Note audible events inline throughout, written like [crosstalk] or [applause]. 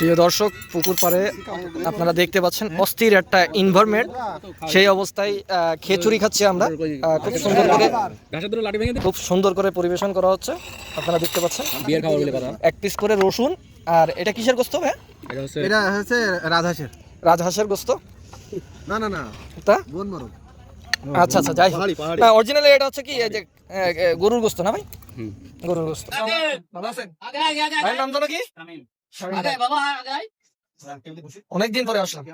প্রিয় দর্শক পুকুর পাড়ে আপনারা দেখতে পাচ্ছেন অস্থির একটা এনভায়রনমেন্ট সেই অবস্থায় আহ, খেচুড়ি খাচ্ছি আমরা। খুব সুন্দর করে খুব সুন্দর করে পরিবেশন করা হচ্ছে। আপনারা দেখতে পাচ্ছেন। এক পিস করে রসুন। আর এটা কিসের গোস্ত ভাই এটা হচ্ছে রাজহাঁসের। রাজহাঁসের গোস্ত? না না না। তা? আচ্ছা আচ্ছা যাই পাহাড়ি। অরিজিনালি এটা হচ্ছে কি এই যে গরুর গোস্ত না ভাই? গরুর গোস্ত। ভালো আছেন ভাইয়ের নাম জানো কি? ভাই। অনেকদিন পরে আসলাম।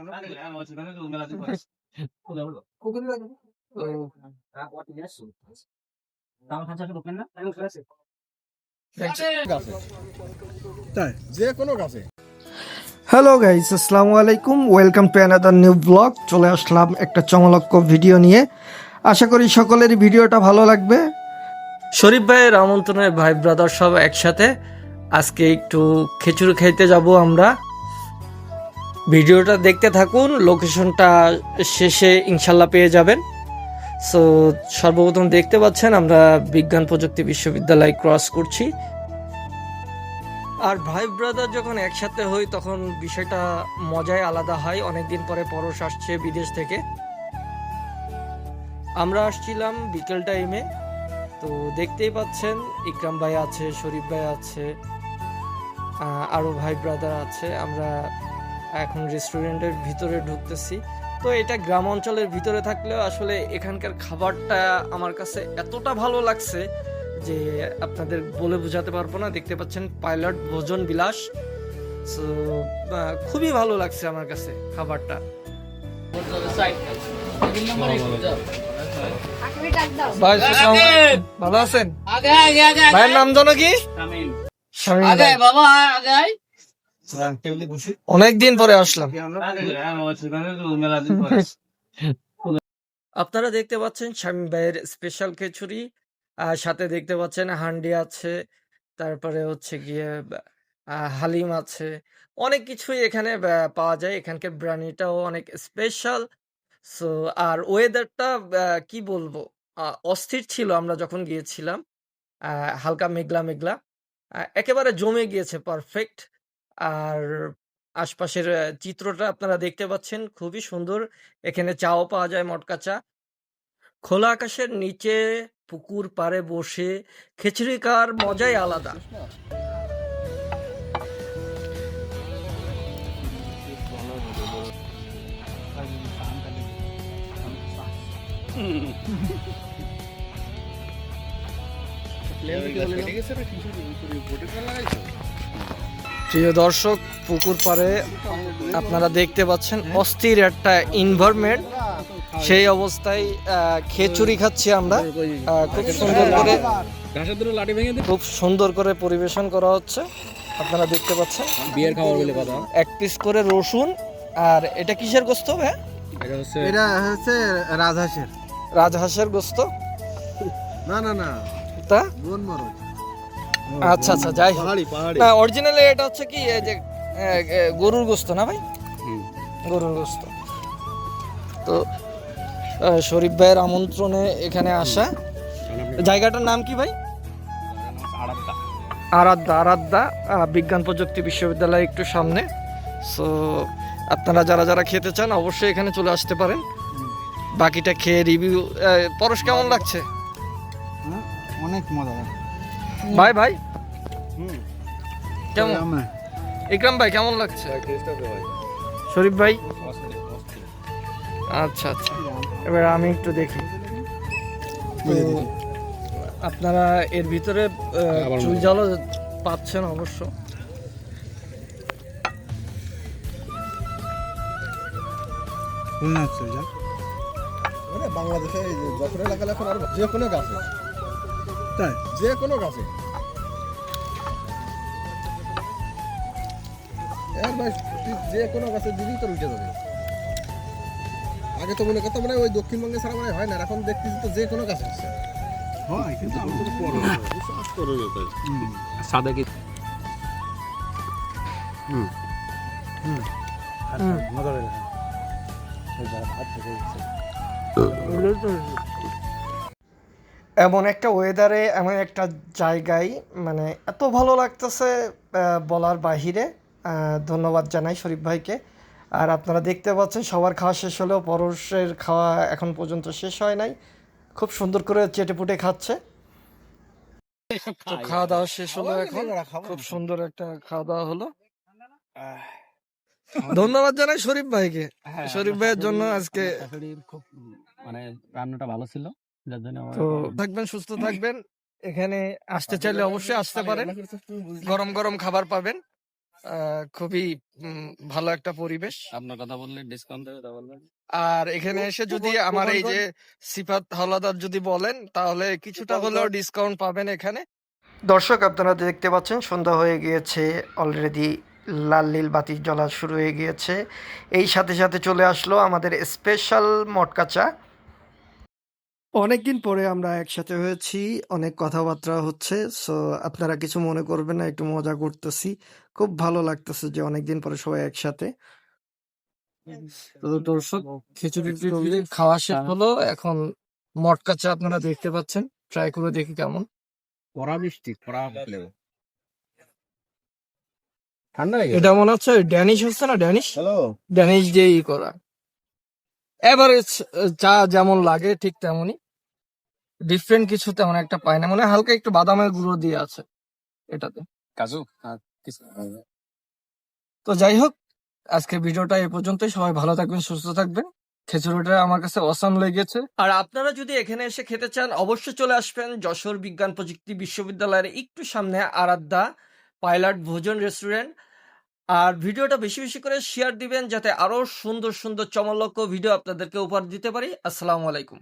যে কোনো গাছে হ্যালো গাইস আসসালামু আলাইকুম। Welcome to another new blog চলে আসলাম একটা চমলক্ষ ভিডিও নিয়ে। আশা করি সকলেরই ভিডিওটা ভালো লাগবে। শরীফ ভাইয়ের আমন্ত্রণে ভাই ব্রাদার সব একসাথে। আজকে একটু খিচুড়ি খাইতে যাব আমরা। ভিডিওটা দেখতে থাকুন লোকেশনটা শেষে ইনশাল্লাহ পেয়ে যাবেন। সো সর্বপ্রথম দেখতে পাচ্ছেন, আমরা বিজ্ঞান প্রযুক্তি বিশ্ববিদ্যালয় ক্রস করছি। আর ভাই ব্রাদার যখন একসাথে হই, তখন বিষয়টা মজায় আলাদা হয়। অনেকদিন পরে পরশ আসছে বিদেশ থেকে। আমরা আসছিলাম বিকেল টাইমে তো দেখতেই পাচ্ছেন, ইকরাম ভাই আছে, শরীফ ভাই আছে। আহ, আরও ভাই ব্রাদার আছে আমরা এখন রেস্টুরেন্টের ভিতরে ঢুকতেছি। তো এটা গ্রাম অঞ্চলের ভিতরে থাকলেও আসলে এখানকার খাবারটা আমার কাছে এতটা ভালো লাগছে যে আপনাদের বলে বোঝাতে পারব না দেখতে পাচ্ছেন পাইলট ভোজন বিলাস। সো খুবই ভালো লাগছে আমার কাছে খাবারটা। ভাই ভালো আছেন? ভাইয়ের নাম জানো কি। অনেকদিন পরে আসলাম। [laughs] আপনারা দেখতে পাচ্ছেন শামীম ভাইয়ের স্পেশাল খিচুড়ি আর সাথে দেখতে পাচ্ছেন হান্ডি আছে তারপরে হচ্ছে গিয়ে আহ, হালিম আছে। অনেক কিছুই এখানে পাওয়া যায়। এখানকার ব্রানিটাও অনেক স্পেশাল সো আর ওয়েদারটা কি বলব? আহ, অস্থির ছিল আমরা যখন গিয়েছিলাম। আহ, হালকা মেঘলা মেঘলা একেবারে জমে গিয়েছে পারফেক্ট আর আশপাশের চিত্রটা আপনারা দেখতে পাচ্ছেন খুবই সুন্দর। এখানে চাও পাওয়া যায় মটকা চা। খোলা আকাশের নিচে পুকুর পাড়ে বসে খিচুড়ি খাওয়ার মজাই আলাদা। [laughs] [laughs] প্রিয় দর্শক পুকুর পাড়ে আপনারা দেখতে পাচ্ছেন অস্থির একটা ইনভারমেন্ট সেই অবস্থায় আহ, খেচুড়ি খাচ্ছি আমরা। খুব সুন্দর করে ঘাসের দুটো লাঠি ভেঙে দে। খুব সুন্দর করে পরিবেশন করা হচ্ছে। আপনারা দেখতে পাচ্ছেন। বিয়ের খাবার বলে কথা। এক পিস করে রসুন। আর এটা কিসের গোস্ত হ্যাঁ এটা হচ্ছে এটা হচ্ছে রাজহাঁসের। রাজহাঁসের গোস্ত। না না না। মারো আচ্ছা আচ্ছা যাই না অরিজিনালি এটা হচ্ছে কি যে গরুর গোস্ত না ভাই? গরুর গোস্ত। তো শরীফ ভাইয়ের আমন্ত্রণে এখানে আসা। জায়গাটার নাম কি ভাই? আরাধ্যা। আরাধ্যা বিজ্ঞান প্রযুক্তি বিশ্ববিদ্যালয় একটু সামনে। সো আপনারা যারা যারা খেতে চান অবশ্যই এখানে চলে আসতে পারেন। বাকিটা খেয়ে রিভিউ পরশ কেমন লাগছে? অনেক মজা ভাই ভাই। কেমন? ইকরাম ভাই কেমন লাগছে? শরীফ ভাই? আচ্ছা আচ্ছা। এবার আমি একটু দেখি। আপনারা এর ভিতরে আহ, আবার জলও পাচ্ছেন অবশ্য। কোন আছে যা মানে বাংলাদেশে যখন এলাকা এখন আর যে কোনো গাছে তাই? যে কোনো গাছে যে কোনো গাছে দিবি তোর উঠে যাবে। আগে তো মনে করতাম মানে ওই দক্ষিণবঙ্গে ছাড়া মানে হয় না এখন দেখতেছি তো যে কোনো গাছে হচ্ছে। হয় কিন্তু সাদা কি? মজা লাগে এমন একটা ওয়েদারে এমন একটা জায়গায় মানে এত ভালো লাগতেছে বলার বাহিরে। ধন্যবাদ জানাই শরীফ ভাইকে। আর আপনারা দেখতে পাচ্ছেন সবার খাওয়া শেষ হলেও পরশের খাওয়া এখন পর্যন্ত শেষ হয় নাই। খুব সুন্দর করে চেটেপুটে খাচ্ছে। খাওয়া দাওয়া শেষ হলো এখন। খুব। সুন্দর একটা খাওয়া দাওয়া হলো। ধন্যবাদ জানাই শরীফ ভাইকে। হ্যাঁ, শরীফ ভাইয়ের জন্য আজকে খুব মানে রান্নাটা ভালো ছিল। তো থাকবেন সুস্থ থাকবেন। এখানে আসতে চাইলে অবশ্যই আসতে পারেন। গরম গরম খাবার পাবেন। আহ, খুবই ভালো একটা পরিবেশ। আপনার কথা বললে ডিসকাউন্ট দেবে তা বলবেন। আর এখানে এসে যদি আমার এই যে সিফাত হাওলাদার যদি বলেন তাহলে কিছুটা হলেও ডিসকাউন্ট পাবেন এখানে। দর্শক আপনারা দেখতে পাচ্ছেন সন্ধ্যা হয়ে গিয়েছে। অলরেডি লাল নীল বাতি জ্বলা শুরু হয়ে গিয়েছে। এই সাথে সাথে চলে আসলো আমাদের স্পেশাল মটকা চা অনেকদিন পরে আমরা একসাথে হয়েছি অনেক কথাবার্তা হচ্ছে সো আপনারা কিছু মনে করবেন না একটু মজা করতেছি। খুব ভালো লাগতেছে যে অনেকদিন পরে সবাই একসাথে। তো দর্শক খিচুড়ি টিচুড়ি খাওয়া শেষ হলো এখন মটকা চা আপনারা দেখতে পাচ্ছেন। ট্রাই করে দেখি কেমন। কড়া মিষ্টি কড়া ফ্লেভার ঠান্ডা হয়ে এটা মনে হচ্ছে ড্যানিশ হচ্ছে না ড্যানিশ? হ্যালো। ড্যানিশ দিয়েই করা। এভারেজ চা যেমন লাগে ঠিক তেমনই। ডিফারেন্ট কিছু তেমন একটা পায় না। মানে হালকা একটু বাদামের গুঁড়ো দিয়ে আছে এটাতে। কাজু? তো যাই হোক আজকে ভিডিওটা এ পর্যন্তই। সবাই ভালো থাকবেন সুস্থ থাকবেন। খিচুড়িটা আমার কাছে অসাম লেগেছে। আর আপনারা যদি এখানে এসে খেতে চান অবশ্যই চলে আসবেন যশোর বিজ্ঞান প্রযুক্তি বিশ্ববিদ্যালয়ের একটু সামনে আরাধ্যা পাইলট ভোজন রেস্টুরেন্ট। আর ভিডিওটা বেশি বেশি করে শেয়ার দিবেন যাতে আরও সুন্দর সুন্দর চমলক্য ভিডিও আপনাদেরকে উপহার দিতে পারি। আসসালামু আলাইকুম।